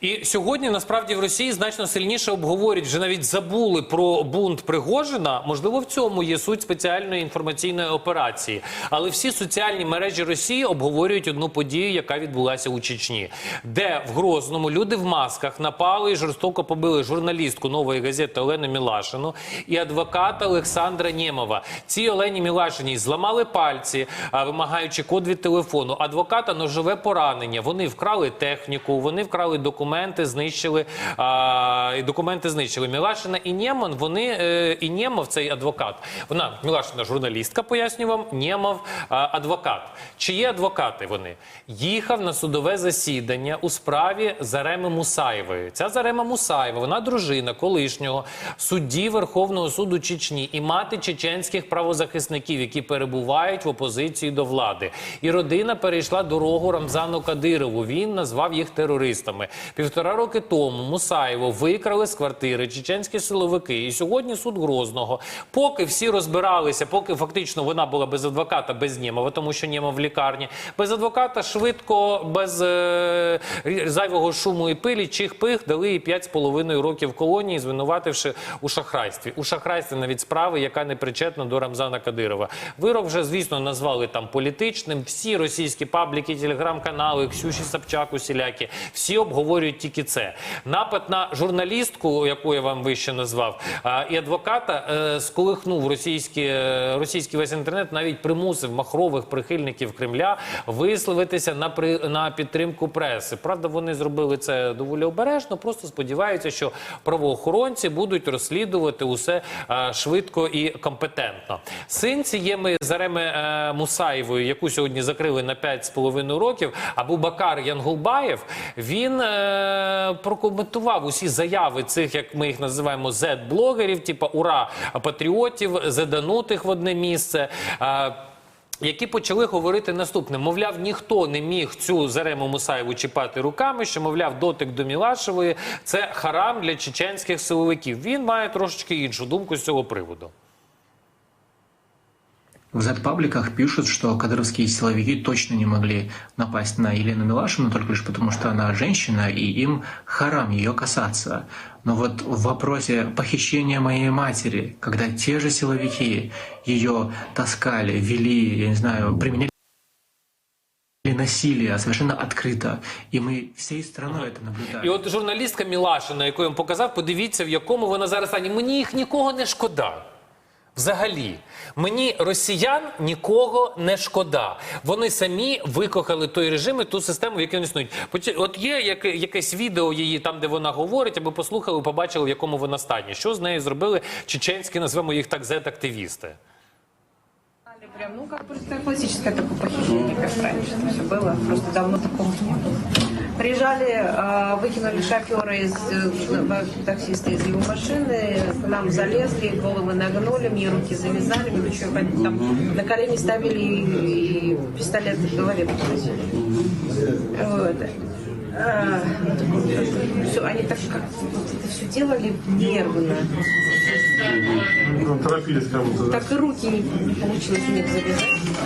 І сьогодні насправді в Росії значно сильніше обговорюють, вже навіть забули про бунт Пригожина. Можливо, в цьому є суть спеціальної інформаційної операції. Але всі соціальні мережі Росії обговорюють одну подію, яка відбулася у Чечні, де в Грозному люди в масках напали і жорстоко побили журналістку нової газети Олену Мілашину і адвоката Олександра Нємова. Цій Олені Мілашиній зламали пальці, вимагаючи код від телефону. Адвоката ножове поранення. Вони вкрали техніку, вони вкрали документи, знищили а, і документи знищили. Мілашина і Нєман. Вони е, і Нємов, цей адвокат. Вона Мілашина журналістка, поясню вам. Нємов адвокат. Чи є адвокати вони? Їхав на судове засідання у справі Зареми Мусаєвої. Ця Зарема Мусаєва, вона дружина колишнього судді Верховного суду Чечні і мати чеченських правозахисників, які перебувають в опозиції до влади. І родина перейшла дорогу Рамзану Кадирову. Він назвав їх терористами. Півтора роки тому Мусаєву викрали з квартири чеченські силовики. І сьогодні суд Грозного, поки всі розбиралися, поки фактично вона була без адвоката, без Нємова, тому що Нємов в лікарні, без адвоката швидко, без е, зайвого шуму і пилі, чих-пих дали їй 5,5 років колонії, звинувативши у шахрайстві. У шахрайстві навіть справи, яка не причетна до Рамзана Кадирова. Вирок вже, звісно, назвали там політичним. Всі російські пабліки, телеграм-канали, Ксюші Собчак, усілякі, всі обговорюють тільки це. Напад на журналістку, яку я вам вище назвав, і адвоката е, сколихнув російські, е, російський весь інтернет, навіть примусив махрових прихильників Кремля висловитися на при на підтримку преси. Правда, вони зробили це доволі обережно. Просто сподіваються, що правоохоронці будуть розслідувати усе е, швидко і компетентно. Син цієї Зареми Мусаєвої, яку сьогодні закрили на 5,5 років, Абубакар Янгулбаєв, він прокоментував усі заяви цих, як ми їх називаємо, зет-блогерів, типу ура патріотів, заданутих в одне місце. Е, які почали говорити наступне: мовляв, ніхто не міг цю Зарему Мусаєву чіпати руками, що мовляв, дотик до Мілашевої це харам для чеченських силовиків. Він має трошечки іншу думку з цього приводу. В Z-пабликах пишут, что кадровские силовики точно не могли напасть на Елену Милашину только лишь потому, что она женщина, и им харам ее касаться. Но вот в вопросе похищения моей матери, когда те же силовики ее таскали, вели, я не знаю, применяли насилие совершенно открыто, и мы всей страной это наблюдали. І от журналістка Мілашина, яку я вам показав, подивіться, в якому вона зараз стані. Мені їх нікого не шкода. Взагалі, мені росіян нікого не шкода. Вони самі викохали той режим і ту систему, в якій вони існують. Поч- От є яке- якесь відео її там, де вона говорить, аби послухали, побачили, в якому вона стані. Що з нею зробили чеченські, назвемо їх так, зет-активісти. Прям, ну, как просто классическое такое похищение, как раньше это все было. Просто давно такого не было. Приезжали, а, выкинули шофера из э, таксиста из его машины, к нам залезли, головы нагнули, мне руки завязали, мне еще там на колени ставили и, и пистолет в голове подносили. Вот. А, все, они так как это все делали нервно. Ну, торопились как будто, да? Так и руки не получилось у них завязать.